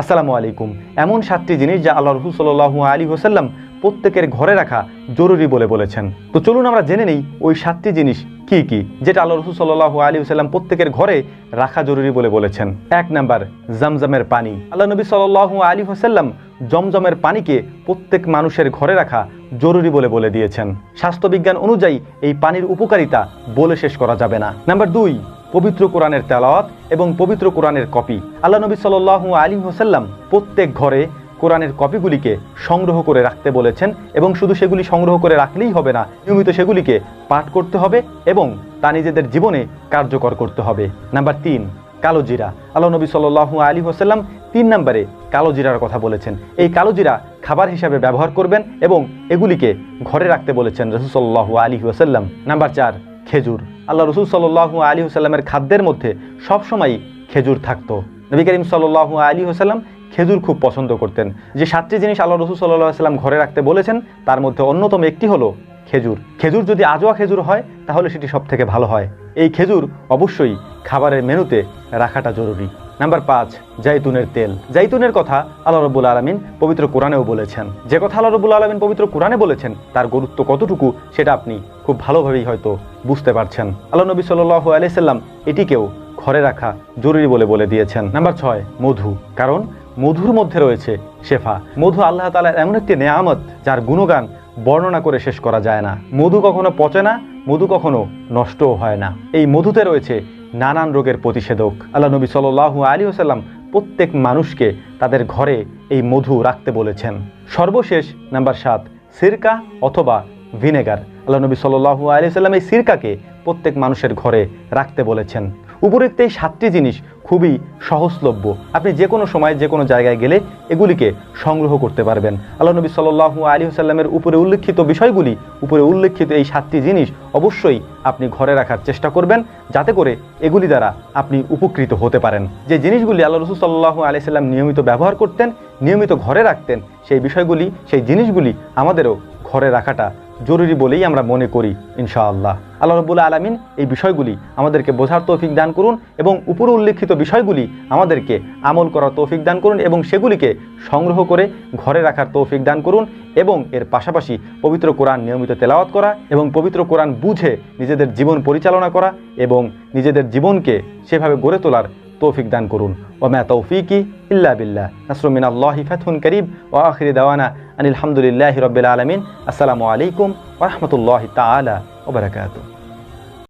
আসসালামু আলাইকুম। এমন সাতটি জিনিস যা আল্লাহ রসুল সাল্লাহু আলী হোসাল্লাম প্রত্যেকের ঘরে রাখা জরুরি বলে বলেছেন। তো চলুন আমরা জেনে নেই ওই সাতটি জিনিস কি কি, যেটা আল্লাহ রসুল সাল্লাহু আলী হোসাল্লাম প্রত্যেকের ঘরে রাখা জরুরি বলে বলেছেন। এক নাম্বার, জমজমের পানি। আল্লাহ নবী সাল্লাহু আলী হোসাল্লাম জমজমের পানিকে প্রত্যেক মানুষের ঘরে রাখা জরুরি বলে বলে দিয়েছেন। স্বাস্থ্যবিজ্ঞান অনুযায়ী এই পানির উপকারিতা বলে শেষ করা যাবে না। নাম্বার দুই পবিত্র কোরআনের তেলাওয়াত এবং পবিত্র কোরআনের কপি। আল্লাহ নবী সাল্লাহু আলী হোসাল্লাম প্রত্যেক ঘরে কোরআনের কপিগুলিকে সংগ্রহ করে রাখতে বলেছেন এবং শুধু সেগুলি সংগ্রহ করে রাখলেই হবে না, নিয়মিত সেগুলিকে পাঠ করতে হবে এবং তা নিজেদের জীবনে কার্যকর করতে হবে। নাম্বার তিন, কালো জিরা। আল্লাহ নবী সাল্লাহু আলী হোসাল্লাম তিন নম্বরে কালো জিরার কথা বলেছেন। এই কালো জিরা খাবার হিসাবে ব্যবহার করবেন এবং এগুলিকে ঘরে রাখতে বলেছেন রসুল্লাহু আলী ওসাল্লাম নাম্বার চার, খেজুর। আল্লাহ রসুল সাল্লাহু আলী হোসাল্লামের খাদ্যের মধ্যে সবসময়ই খেজুর থাকতো। নবী করিম সাল্লাহু আলী হোসাল্লাম খেজুর খুব পছন্দ করতেন। যে সাতটি জিনিস আল্লাহ রসুল সাল্লাহ সাল্লাম ঘরে রাখতে বলেছেন, তার মধ্যে অন্যতম একটি হলো খেজুর। খেজুর যদি আজোয়া খেজুর হয়, তাহলে সেটি সব থেকে ভালো হয়। এই খেজুর অবশ্যই খাবারের মেনুতে রাখাটা জরুরি। নাম্বার পাঁচ, জাইতুনের তেল। জাইতুনের কথা আল্লাহ রব্বুল আলমিন পবিত্র কোরআনেও বলেছেন। যে কথা আল্লাহ রব্বুল আলমিন পবিত্র কোরআনে বলেছেন, তার গুরুত্ব কতটুকু সেটা আপনি খুব ভালোভাবেই হয়তো বুঝতে পারছেন। আল্লাহ নবী সাল্লু আলাইসাল্লাম এটিকেও ঘরে রাখা জরুরি বলে বলে দিয়েছেন। নাম্বার ছয়, মধু। কারণ মধুর মধ্যে রয়েছে শেফা। মধু আল্লাহ তালার এমন একটি নেয়ামত যার গুণগান বর্ণনা করে শেষ করা যায় না। মধু কখনো পচে না, মধু কখনো নষ্টও হয় না। এই মধুতে রয়েছে নানান রোগের প্রতিষেধক। আল্লাহ নবী সাল্লু আলী ওসাল্লাম প্রত্যেক মানুষকে তাদের ঘরে এই মধু রাখতে বলেছেন। সর্বশেষ নাম্বার সাত, সিরকা অথবা ভিনেগার। আল্লাহ নবী সাল্লু আলী সাল্লাম এই সিরকাকে প্রত্যেক মানুষের ঘরে রাখতে বলেছেন। উপরোক্ত এই সাতটি জিনিস খুবই সহজলভ্য। আপনি যে কোনো সময় যে কোনো জায়গায় গেলে এগুলিকে সংগ্রহ করতে পারবেন। আল্লাহ নবী সাল্লু আলী সাল্লামের উপরে উল্লেখিত বিষয়গুলি, উপরে উল্লেখিত এই সাতটি জিনিস অবশ্যই আপনি ঘরে রাখার চেষ্টা করবেন, যাতে করে এগুলি দ্বারা আপনি উপকৃত হতে পারেন। যে জিনিসগুলি আল্লাহ রসুল সাল্লাহু আলি সাল্লাম নিয়মিত ব্যবহার করতেন, নিয়মিত ঘরে রাখতেন, সেই বিষয়গুলি, সেই জিনিসগুলি আমাদেরও ঘরে রাখাটা জরুরি বলেই আমরা মনে করি, ইনশাআল্লাহ। আল্লাহ রবুল্লা আলমিন এই বিষয়গুলি আমাদেরকে বোঝার তৌফিক দান করুন এবং উপরে উল্লেখিত বিষয়গুলি আমাদেরকে আমল করার তৌফিক দান করুন এবং সেগুলিকে সংগ্রহ করে ঘরে রাখার তৌফিক দান করুন এবং এর পাশাপাশি পবিত্র কোরআন নিয়মিত তেলাওয়াত করা এবং পবিত্র কোরআন বুঝে নিজেদের জীবন পরিচালনা করা এবং নিজেদের জীবনকে সেভাবে গড়ে তোলার তৌফিক দান করুন ওমা তৌফিকি ইল্লা বিল্লাহ নাসরুমিন আল্লাহি ফাতহুন করিব ও আখিরি দাওয়ানা আনিল হামদুলিল্লাহি রবিল আলমিন আসসালামু আলাইকুম ওরহমতুল্লাহ তালা ওবরাকাতু